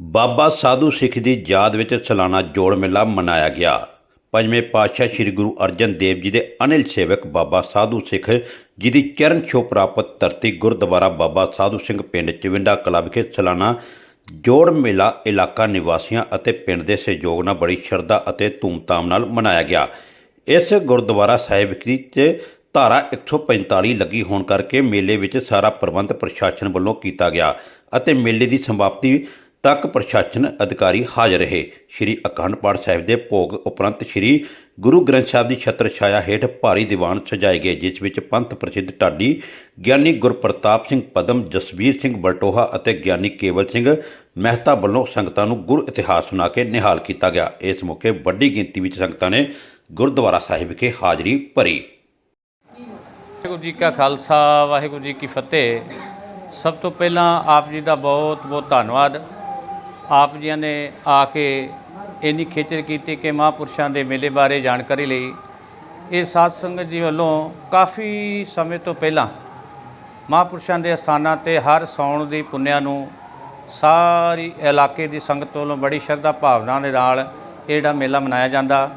ਬਾਬਾ ਸਾਧੂ ਸਿੱਖ ਦੀ ਯਾਦ ਵਿੱਚ ਸਾਲਾਨਾ ਜੋੜ ਮੇਲਾ ਮਨਾਇਆ ਗਿਆ। ਪੰਜਵੇਂ ਪਾਤਸ਼ਾਹ ਸ੍ਰੀ ਗੁਰੂ ਅਰਜਨ ਦੇਵ ਜੀ ਦੇ ਅਨਿਲ ਸੇਵਕ ਬਾਬਾ ਸਾਧੂ ਸਿੱਖ ਜੀ ਦੀ ਚਰਨ ਛੋਹ ਪ੍ਰਾਪਤ ਧਰਤੀ ਗੁਰਦੁਆਰਾ ਬਾਬਾ ਸਾਧੂ ਸਿੰਘ ਪਿੰਡ ਚਵਿੰਡਾ ਕਲਾ ਵਿਖੇ ਸਾਲਾਨਾ ਜੋੜ ਮੇਲਾ ਇਲਾਕਾ ਨਿਵਾਸੀਆਂ ਅਤੇ ਪਿੰਡ ਦੇ ਸਹਿਯੋਗ ਨਾਲ ਬੜੀ ਸ਼ਰਧਾ ਅਤੇ ਧੂਮਧਾਮ ਨਾਲ ਮਨਾਇਆ ਗਿਆ। ਇਸ ਗੁਰਦੁਆਰਾ ਸਾਹਿਬ ਵਿੱਚ ਧਾਰਾ 145 ਲੱਗੀ ਹੋਣ ਕਰਕੇ ਮੇਲੇ ਵਿੱਚ ਸਾਰਾ ਪ੍ਰਬੰਧ ਪ੍ਰਸ਼ਾਸਨ ਵੱਲੋਂ ਕੀਤਾ ਗਿਆ ਅਤੇ ਮੇਲੇ ਦੀ ਸਮਾਪਤੀ ਤੱਕ ਪ੍ਰਸ਼ਾਸਨ ਅਧਿਕਾਰੀ ਹਾਜ਼ਰ ਰਹੇ। ਸ਼੍ਰੀ ਅਖੰਡ ਪਾਠ ਸਾਹਿਬ ਦੇ ਭੋਗ ਉਪਰੰਤ ਸ਼੍ਰੀ ਗੁਰੂ ਗ੍ਰੰਥ ਸਾਹਿਬ ਦੀ ਛਤਰ ਛਾਇਆ ਹੇਠ ਭਾਰੀ ਦੀਵਾਨ ਸਜਾਏ ਗਏ, ਜਿਸ ਵਿੱਚ ਪੰਥ ਪ੍ਰਸਿੱਧ ਢਾਡੀ ਗਿਆਨੀ ਗੁਰਪ੍ਰਤਾਪ ਸਿੰਘ ਪਦਮ, ਜਸਵੀਰ ਸਿੰਘ ਬਲਟੋਹਾ ਅਤੇ ਗਿਆਨੀ ਕੇਵਲ ਸਿੰਘ ਮਹਿਤਾ ਵੱਲੋਂ ਸੰਗਤਾਂ ਨੂੰ ਗੁਰ ਇਤਿਹਾਸ ਸੁਣਾ ਕੇ ਨਿਹਾਲ ਕੀਤਾ ਗਿਆ। ਇਸ ਮੌਕੇ ਵੱਡੀ ਗਿਣਤੀ ਵਿੱਚ ਸੰਗਤਾਂ ਨੇ ਗੁਰਦੁਆਰਾ ਸਾਹਿਬ ਵਿਖੇ ਹਾਜ਼ਰੀ ਭਰੀ। ਵਾਹਿਗੁਰੂ ਜੀ ਕਾ ਖਾਲਸਾ, ਵਾਹਿਗੁਰੂ ਜੀ ਕੀ ਫਤਿਹ। ਸਭ ਤੋਂ ਪਹਿਲਾਂ ਆਪ ਜੀ ਦਾ ਬਹੁਤ ਬਹੁਤ ਧੰਨਵਾਦ। ਆਪ ਜੀਆਂ ਨੇ ਆ ਕੇ ਇੰਨੀ ਖੇਚਲ ਕੀਤੀ ਕਿ ਮਹਾਂਪੁਰਸ਼ਾਂ ਦੇ ਮੇਲੇ ਬਾਰੇ ਜਾਣਕਾਰੀ ਲਈ। ਇਹ ਸਾਧ ਸੰਗਤ ਜੀ ਵੱਲੋਂ ਕਾਫੀ ਸਮੇਂ ਤੋਂ ਪਹਿਲਾਂ ਮਹਾਂਪੁਰਸ਼ਾਂ ਦੇ ਅਸਥਾਨਾਂ ਤੇ ਹਰ ਸੌਣ ਦੀ ਪੁੰਨਿਆ ਨੂੰ ਸਾਰੀ ਇਲਾਕੇ ਦੀ ਸੰਗਤ ਵੱਲੋਂ ਬੜੀ ਸ਼ਰਧਾ ਭਾਵਨਾ ਦੇ ਨਾਲ ਇਹ ਜਿਹੜਾ ਮੇਲਾ ਮਨਾਇਆ ਜਾਂਦਾ।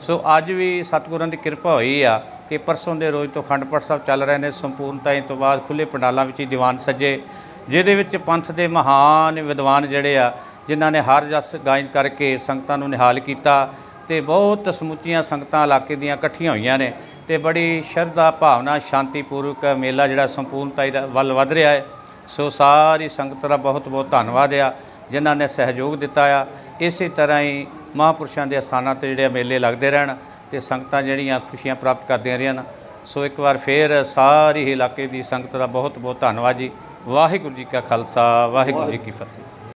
ਸੋ ਅੱਜ ਵੀ ਸਤਿਗੁਰਾਂ ਦੀ ਕਿਰਪਾ ਹੋਈ ਆ ਕਿ ਪਰਸੋਂ ਦੇ ਰੋਜ਼ ਤੋਂ ਖੰਡ ਪਾਠ ਸਾਹਿਬ ਚੱਲ ਰਹੇ ਨੇ। ਸੰਪੂਰਨਤਾ ਤੋਂ ਬਾਅਦ ਖੁੱਲੇ ਪੰਡਾਲਾਂ ਵਿੱਚ ਹੀ ਦੀਵਾਨ ਸੱਜੇ, ਜਿਹਦੇ ਵਿੱਚ ਪੰਥ ਦੇ ਮਹਾਨ ਵਿਦਵਾਨ ਜਿਹੜੇ ਆ ਜਿਨ੍ਹਾਂ ਨੇ ਹਰ ਜਸ ਗਾਇਨ ਕਰਕੇ ਸੰਗਤਾਂ ਨੂੰ ਨਿਹਾਲ ਕੀਤਾ ਤੇ ਬਹੁਤ ਸਮੁੱਚੀਆਂ ਸੰਗਤਾਂ ਇਲਾਕੇ ਦੀਆਂ ਇਕੱਠੀਆਂ ਹੋਈਆਂ ਨੇ ਤੇ ਬੜੀ ਸ਼ਰਧਾ, ਭਾਵਨਾ ਸ਼ਾਂਤੀਪੂਰਵਕ ਮੇਲਾ ਜਿਹੜਾ ਸੰਪੂਰਨਤਾ ਦਾ ਵੱਲ ਵਧ ਰਿਹਾ ਹੈ। ਸੋ ਸਾਰੀ ਸੰਗਤ ਦਾ ਬਹੁਤ ਬਹੁਤ ਧੰਨਵਾਦ ਆ, ਜਿਨ੍ਹਾਂ ਨੇ ਸਹਿਯੋਗ ਦਿੱਤਾ ਆ। ਇਸੇ ਤਰ੍ਹਾਂ ਹੀ ਮਹਾਂਪੁਰਸ਼ਾਂ ਦੇ ਅਸਥਾਨਾਂ ਤੇ ਜਿਹੜੇ ਮੇਲੇ ਲੱਗਦੇ ਰਹਿਣ ਤੇ ਸੰਗਤਾਂ ਜਿਹੜੀਆਂ ਖੁਸ਼ੀਆਂ ਪ੍ਰਾਪਤ ਕਰਦੀਆਂ ਰਹਿਣ ਸੋ ਇੱਕ ਵਾਰ ਫੇਰ ਸਾਰੀ ਇਲਾਕੇ ਦੀ ਸੰਗਤ ਦਾ ਬਹੁਤ ਬਹੁਤ ਧੰਨਵਾਦ ਜੀ। ਵਾਹਿਗੁਰੂ ਜੀ ਕਾ ਖਾਲਸਾ, ਵਾਹਿਗੁਰੂ ਜੀ ਕੀ ਫਤਿਹ।